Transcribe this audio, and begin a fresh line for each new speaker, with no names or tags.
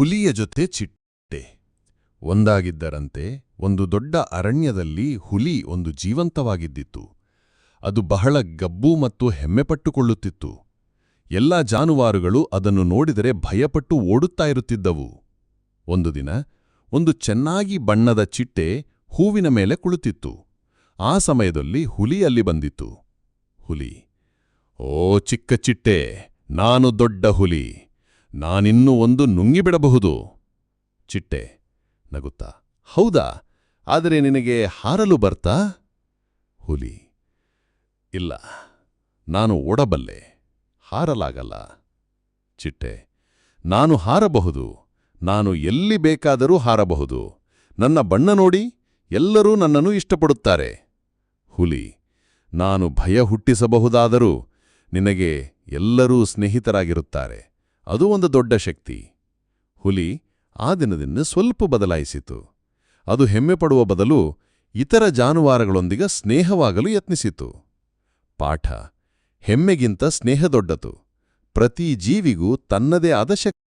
ಹುಲಿಯ ಜೊತೆ ಚಿಟ್ಟೆ. ಒಂದಾಗಿದ್ದರಂತೆ ಒಂದು ದೊಡ್ಡ ಅರಣ್ಯದಲ್ಲಿ ಹುಲಿ ಒಂದು ಜೀವಂತವಾಗಿದ್ದಿತ್ತು. ಅದು ಬಹಳ ಗಬ್ಬು ಮತ್ತು ಹೆಮ್ಮೆಪಟ್ಟುಕೊಳ್ಳುತ್ತಿತ್ತು. ಎಲ್ಲ ಜಾನುವಾರುಗಳು ಅದನ್ನು ನೋಡಿದರೆ ಭಯಪಟ್ಟು ಓಡುತ್ತಾ ಇರುತ್ತಿದ್ದವು. ಒಂದು ದಿನ ಒಂದು ಚೆನ್ನಾಗಿ ಬಣ್ಣದ ಚಿಟ್ಟೆ ಹೂವಿನ ಮೇಲೆ ಕುಳಿತಿತ್ತು. ಆ ಸಮಯದಲ್ಲಿ ಹುಲಿ ಅಲ್ಲಿ ಬಂದಿತ್ತು. ಹುಲಿ, ಓ ಚಿಕ್ಕ ಚಿಟ್ಟೆ, ನಾನು ದೊಡ್ಡ ಹುಲಿ. ನಾನಿನ್ನೂ ಒಂದು ನುಂಗಿಬಿಡಬಹುದು. ಚಿಟ್ಟೆ ನಗುತ್ತಾ, ಹೌದಾ? ಆದರೆ ನಿನಗೆ ಹಾರಲು ಬರ್ತಾ? ಹುಲಿ, ಇಲ್ಲ, ನಾನು ಓಡಬಲ್ಲೆ, ಹಾರಲಾಗಲ್ಲ. ಚಿಟ್ಟೆ, ನಾನು ಹಾರಬಹುದು, ನಾನು ಎಲ್ಲಿ ಬೇಕಾದರೂ ಹಾರಬಹುದು. ನನ್ನ ಬಣ್ಣ ನೋಡಿ ಎಲ್ಲರೂ ನನ್ನನ್ನು ಇಷ್ಟಪಡುತ್ತಾರೆ. ಹುಲಿ, ನಾನು ಭಯ ಹುಟ್ಟಿಸಬಹುದಾದರೂ ನಿನಗೆ ಎಲ್ಲರೂ ಸ್ನೇಹಿತರಾಗಿರುತ್ತಾರೆ. ಅದು ಒಂದು ದೊಡ್ಡ ಶಕ್ತಿ. ಹುಲಿ ಆ ದಿನದಿಂದ ಸ್ವಲ್ಪ ಬದಲಾಯಿಸಿತು. ಅದು ಹೆಮ್ಮೆಪಡುವ ಬದಲು ಇತರ ಜಾನುವಾರುಗಳೊಂದಿಗೆ ಸ್ನೇಹವಾಗಲು ಯತ್ನಿಸಿತು. ಪಾಠ, ಹೆಮ್ಮೆಗಿಂತ ಸ್ನೇಹ ದೊಡ್ಡದು. ಪ್ರತಿ ಜೀವಿಗೂ ತನ್ನದೇ ಆದ ಶಕ್ತಿ.